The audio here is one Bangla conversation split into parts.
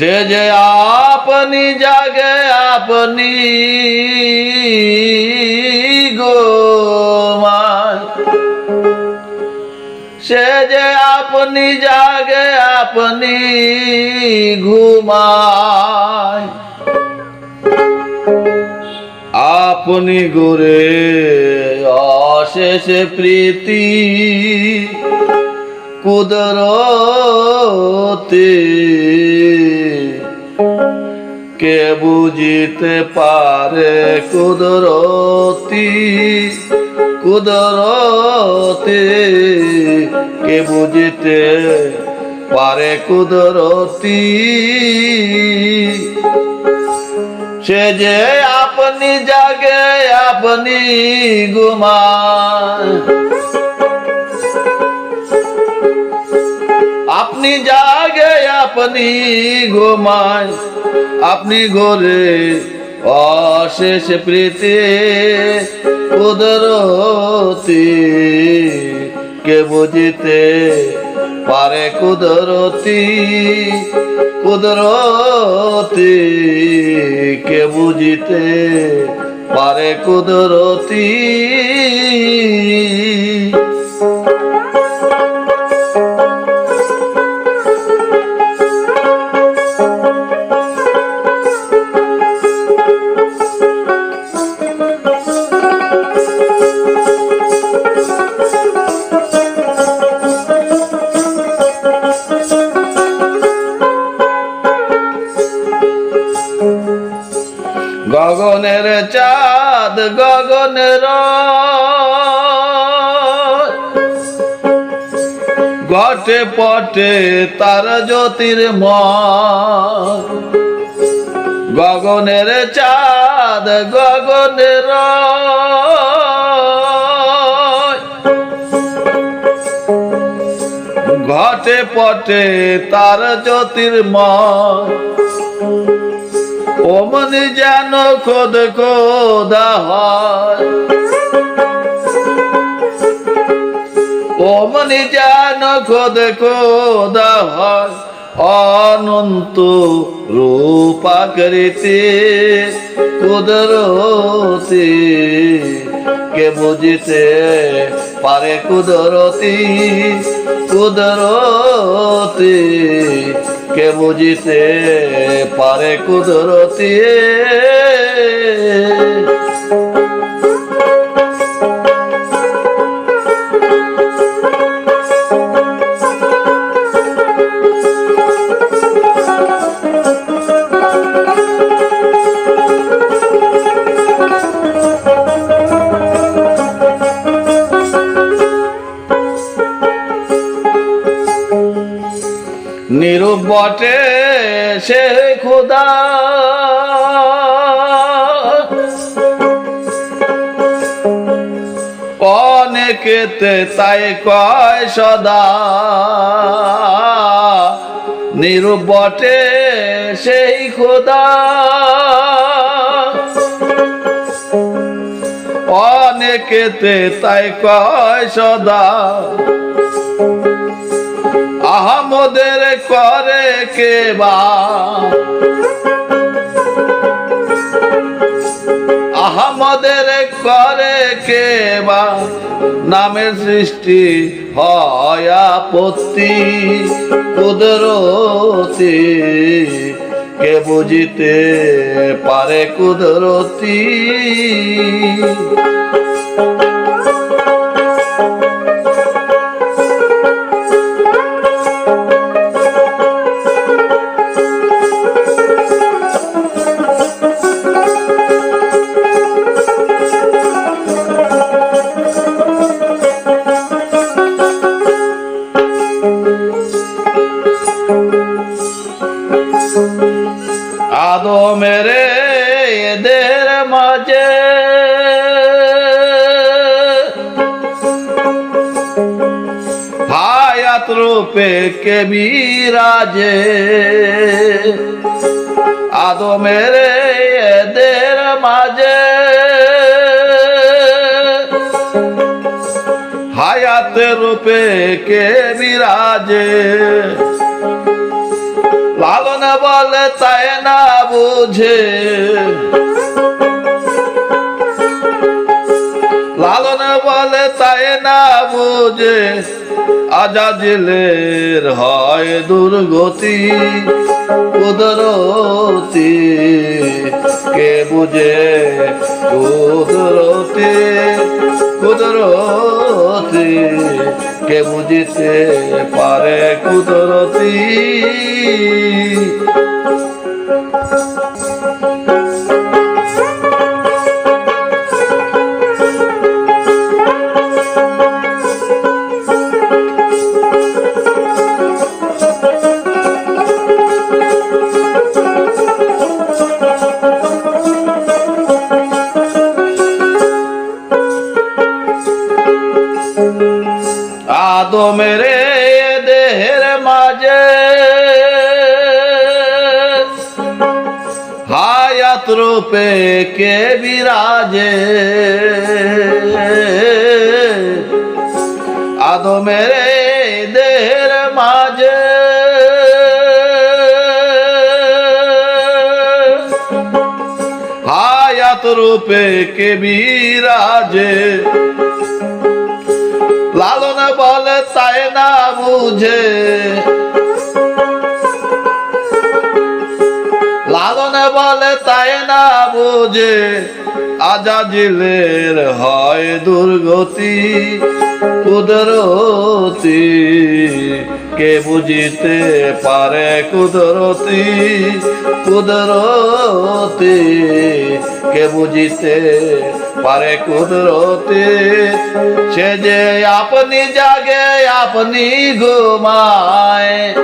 সে যে আপনি জাগে আপনি সে যে আপনি জাগে আপনি ঘুমায় আপনি গোরে অশেষ প্রীতি কুদরতে কে বুঝিতে পারে কুদরতি, কুদরতে? কে বুঝিতে পারে কুদরতি? সে যে আপনি জাগে, আপনি ঘুমায়। আপনি জাগে আপনি ঘুমায়, আপনি ঘরে অশেষ প্রীতি, কুদরতি কে বুঝিতে পারে কুদরতি কুদরতি কে বুঝিতে পারে কুদরতি। গটে পটে তার জ্যোতির গগনের চাঁদ, গগনের ঘটে পটে তার জ্যোতির্ময় ওমন যেন খোদ খোদা হয়। ওমন যেন খোদ খোদা হয়, অনন্ত রূপাকৃতি কুদরতি। কে বুঝিতে পারে কুদরতি কুদরতি। কে বুঝিতে পারে কুদরতি। বটে সে খুদা। অনেকেতে তাই কয় সদা। নিরূপ বটে সেই খোদা। অনেকেতে তাই কয় সদা। আহমদের করে কে বা? আহমদের করে কে বা? নামের সৃষ্টি হয় আপত্তি, কুদরতি। কে বুঝিতে পারে কুদরতি? হায়াত রূপে কে বিরাজে? আদমের এদের মাঝে। হায়াত রূপে কে বিরাজে? লালন বলে তাই না বুঝে? লালন বলে তাই না বুঝে? আজাজিলের হয় দুর্গতি কুদরতি। কে বুঝে কুদরতি কুদরতি? কে বুঝিতে পারে কুদরতি? আদমের দেহের মাঝে। হায়াত রূপে কে বিরাজে। লালন বলে তাই না বুঝে। লালন বলে তাই না বুঝে। আজাজিলের হয় দুর্গতি, কুদরতি। কে বুঝিতে পারে কুদরতি কুদরতি? কে বুঝিতে পারে কুদরতি? সে যে আপনি জাগে, আপনি ঘুমায়।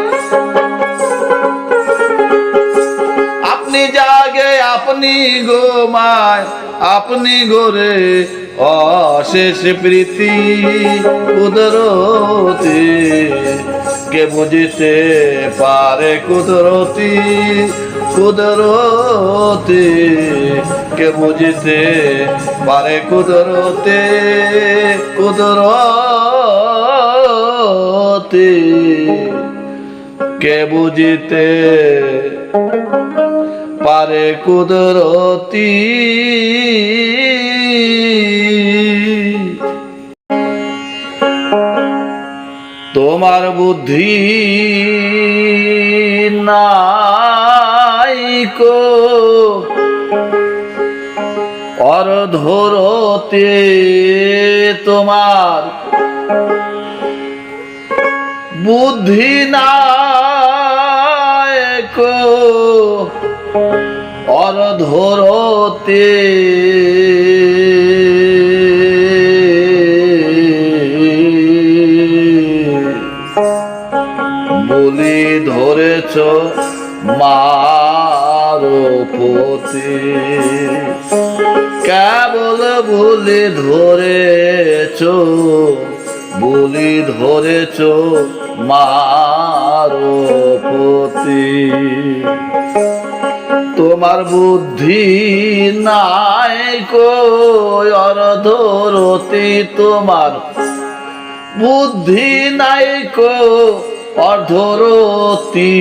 আপনি জাগে, আপনি ঘুমায়। আপনি গোরে অশেষ প্রীতি কুদরতি। কে বুঝিতে পারে কুদরতি? কুদরতি। কে বুঝিতে পারে কুদরতে? কুদরতি। কে বুঝিতে পারে কুদরতি। তোমার বুদ্ধি নাই কো। অর্ধরতে তোমার বুদ্ধি নায়ক অর্ধরতে বলি ধরেছ মারপতি কেবল বলি ধরেছ বলি ধরেছ মারপতি তোমার বুদ্ধি নাই অর্ধরতি তোমার বুদ্ধি নাই কো অর্ধরতি।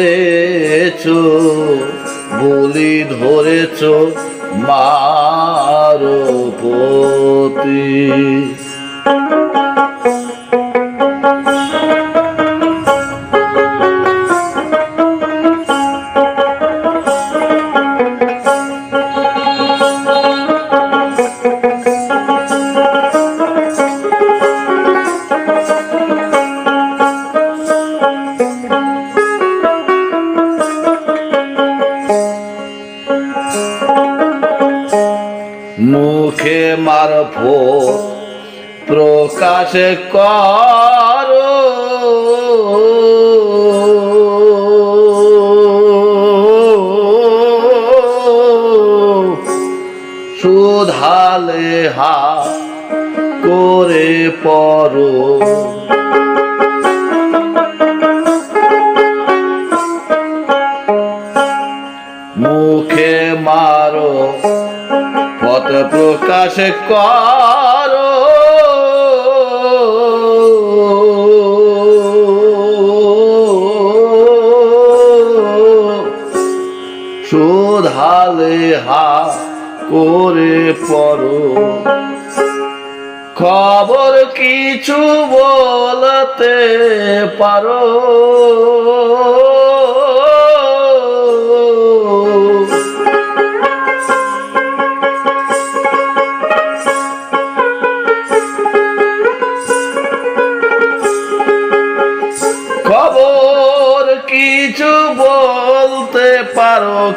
ধরেছ বলি ধরেছ মারপতি মুখে মারো পথ প্রকাশ কর। শোধালে হা করে পড়ো। খবর কিছু বলতে পারো।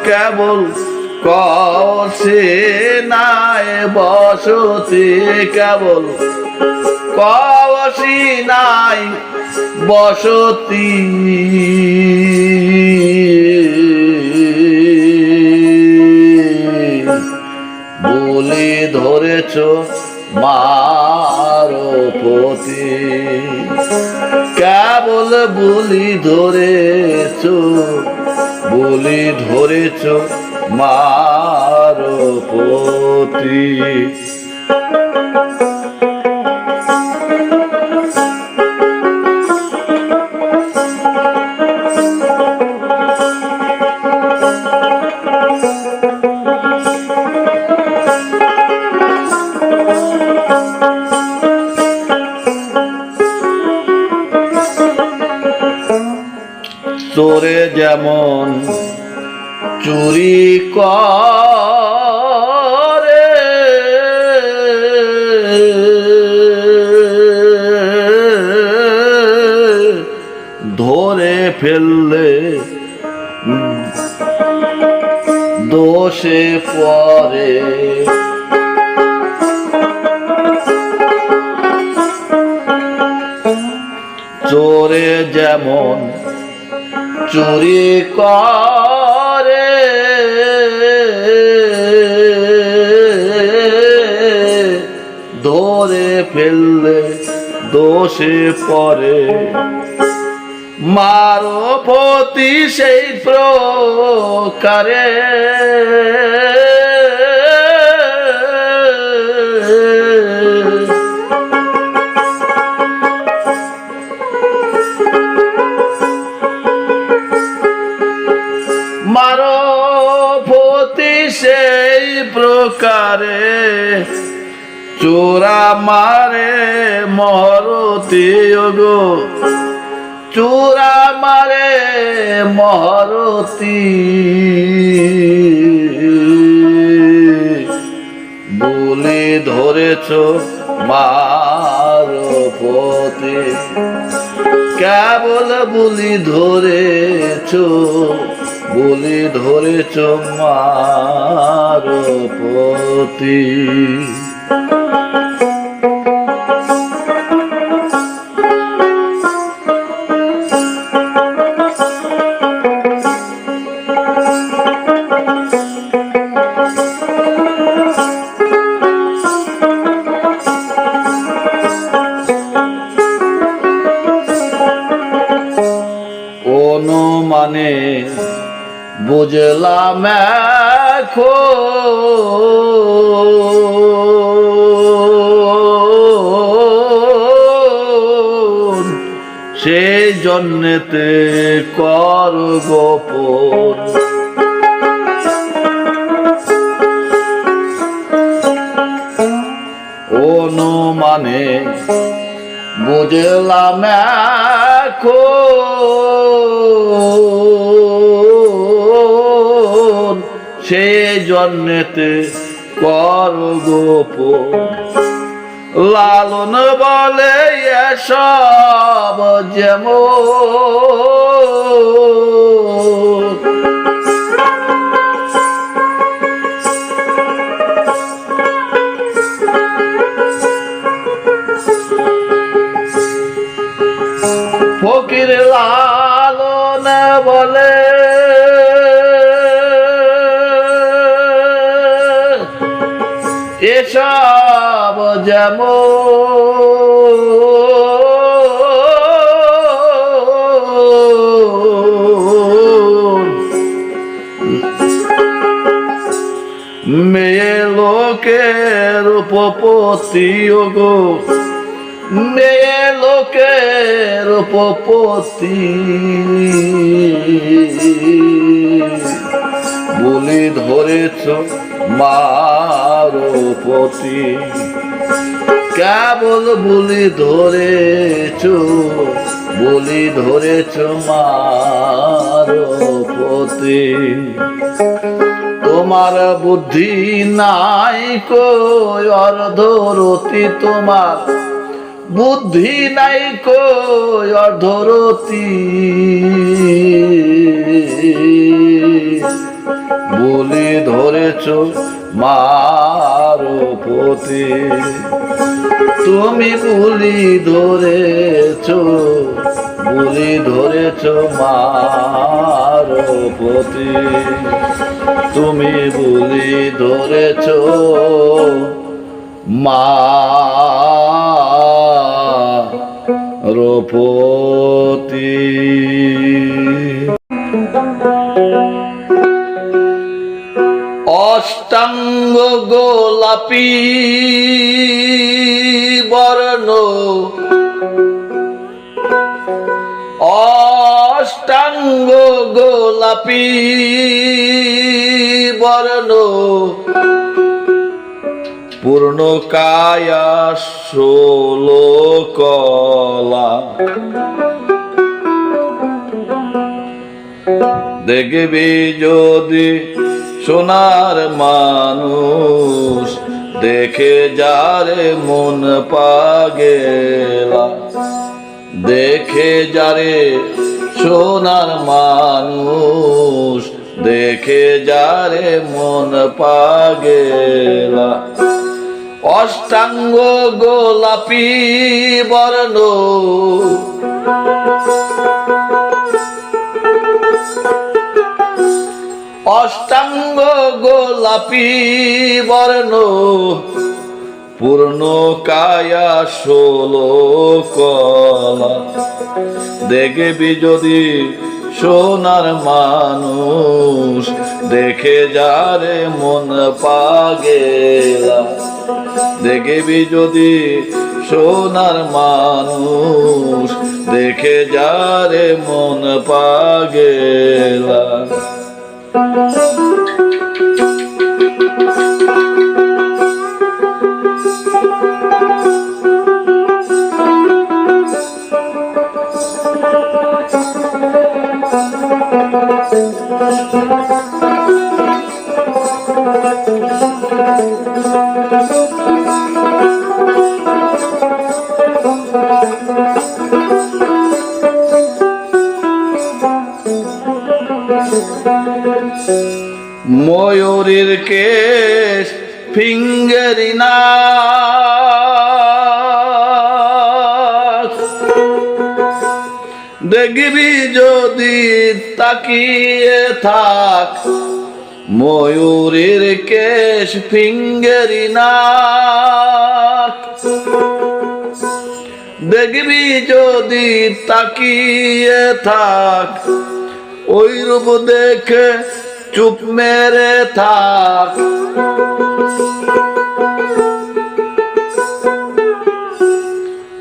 কেবল কষে নাই বসতি কেবল কষি নাই বসতি। বলে ধরেছ মারপতি কেবল বলি ধরেছ বলি ধরেছ মারপতি। চোরে যেমন চুরি করে। ধরে ফেললে দোষে পরে চোরে যেমন চুরি করে। ধরে ফেললে দোষে পরে মারো পতি সেই প্রকারে। প্রকারে চোরা মারে মহরতি গো চোরা মারে মহরতি বলে ধরেছ মারপতি কেবল বলি ধরেছ বলি ধরেছ মারপতি। অনুমানে বুঝলাম এখন সেই জন্যেতে কর গোপন। অনুমানে বুঝলাম এখন সে জন্মেতে কর গোপ লালন বলে এসব যেমন। ফকির লালন বলে রূপপতি গো মেয়ে লোকের রূপপতি। বলি ধরেছ মারপতি কেবল বলি ধরেছ বলি ধরেছ মারপতি তোমার বুদ্ধি নাই কই অর্ধরতি তোমার? বুদ্ধি নাই কই অর্ধরতি? বলি ধরেছ মারপতি তুমি বুলি ধরেছ বুলি ধরেছ মারপতি তুমি বুলি ধরেছ মা অষ্টাঙ্গ গোলাপি গোলাপি বর্ণ, পূর্ণ কায়া ষোলো কলা। দেখবি যদি সোনার মানুষ, দেখে যারে মন পাগেলা। দেখে যারে সোনার মানুষ দেখে যারে মন পাগেলা। অষ্টাঙ্গ গোলাপি বর্ণ। অষ্টাঙ্গ গোলাপি বর্ণ। পূর্ণ কায়া ষোলো কলা। দেখবি যদি সোনার মানুষ, দেখে যারে মন পাগেলা দেখবি যদি সোনার মানুষ, দেখে যারে মন পাগেলা না দেখবি যদি তাকিয়ে থাক, ময়ূরীর কেশ ফিঙ্গারি দেখবি যদি তাকিয়ে থাক, ওই রূপ দেখে চুপ মেরে থাক।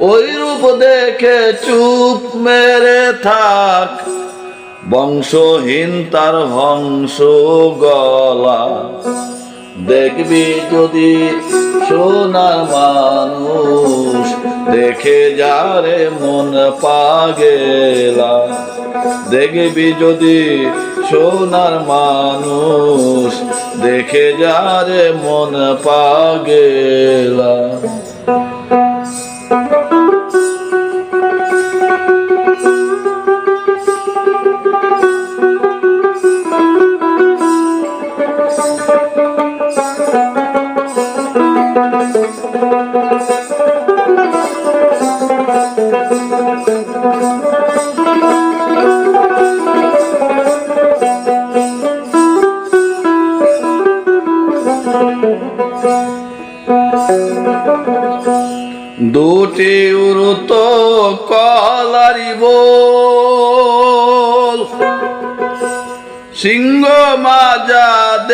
ওই রূপ দেখে চুপ মেরে থাক। বংশহীন তার হংস গলা। দেখবি যদি সোনার মানুষ, দেখে যারে মন পাগেলা। দেখবি যদি সোনার মানুষ দেখে যারে মন পাগেলা।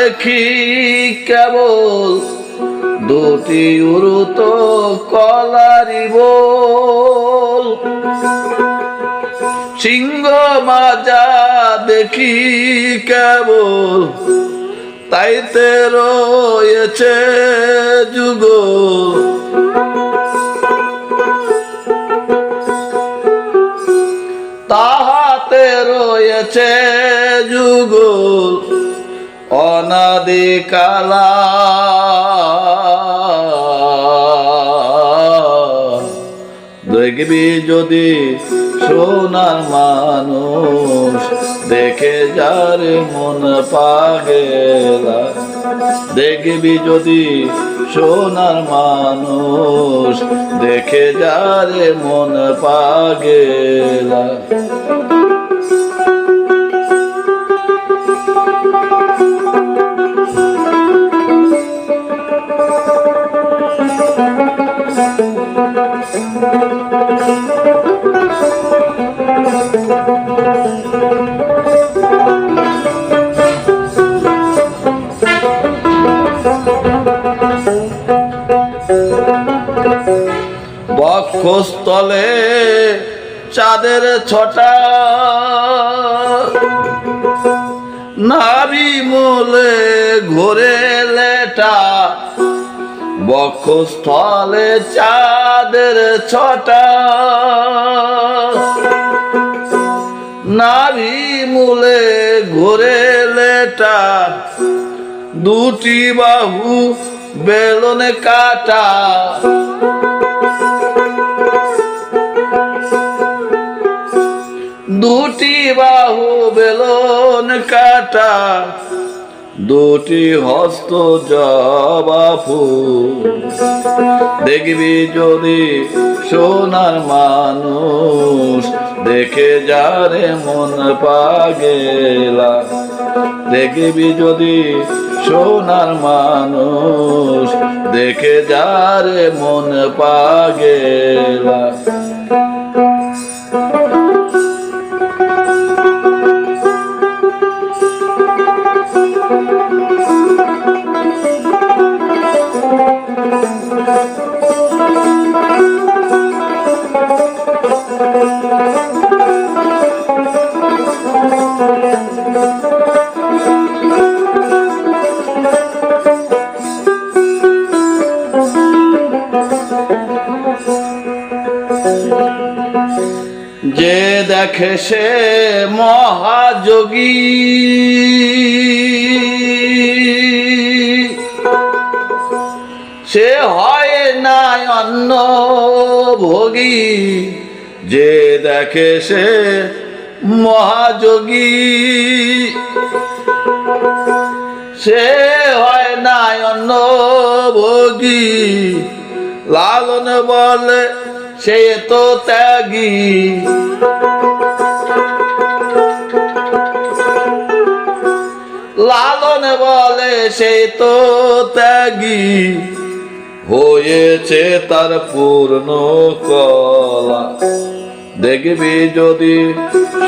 দেখি কেবল দুটি উরুত কলারি বল। সিংহ মাজা দেখি কেবল তাইতে রয়েছে যুগ অনাদি কালা দেখবি যদি সোনার মানুষ, দেখে যারে মন পাগেলা। দেখবি যদি সোনার মানুষ, দেখে যারে মন পাগেলা। বক্ষস্থলে চাঁদের ছটা। নাভি মোলে ঘোরে লেটা, বক্ষস্থলে চাঁদের ছটা। নাভি মূলে ঘোরে লেটা, দুটি বাহু বেলনে কাটা। দুটি বাহু বেলন কাটা, দুটি হস্ত জবাফু দেখবি যদি সোনার মানুষ, দেখে যারে মন পাগেলা। দেখবি যদি সোনার মানুষ, দেখে যারে মন পাগেলা। দেখে সে মহাযোগী। সে হয় না অন্য ভোগী। লালন বলে, সে তো ত্যাগী। লালন বলে, সে তো ত্যাগী। হয়েছে তার পূর্ণ কলা। দেখবি যদি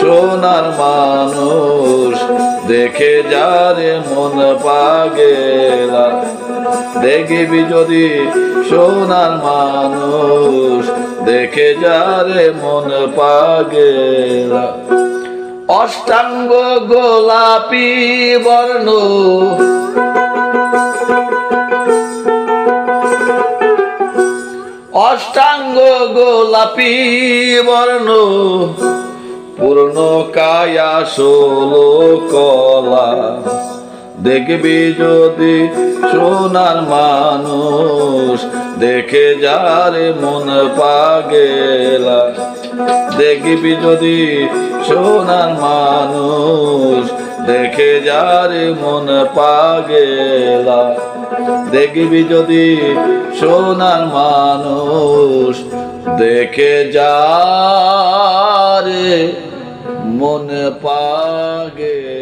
সোনার মানুষ, দেখে যারে মন পাগেলা। দেখবি যদি সোনার মানুষ, দেখে যারে মন পাগেলা। অষ্টাঙ্গ গোলাপি বর্ণ গোলাপি বর্ণ, পূর্ণ কায়া ষোলো কলা। দেখবি যদি সোনার মানুষ, দেখে যারে মন পাগেলা দেখবি যদি সোনার মানুষ, দেখে যারে মন পাগেলা দেখবি যদি সোনার মানুষ দেখে যা রে মন পাগে।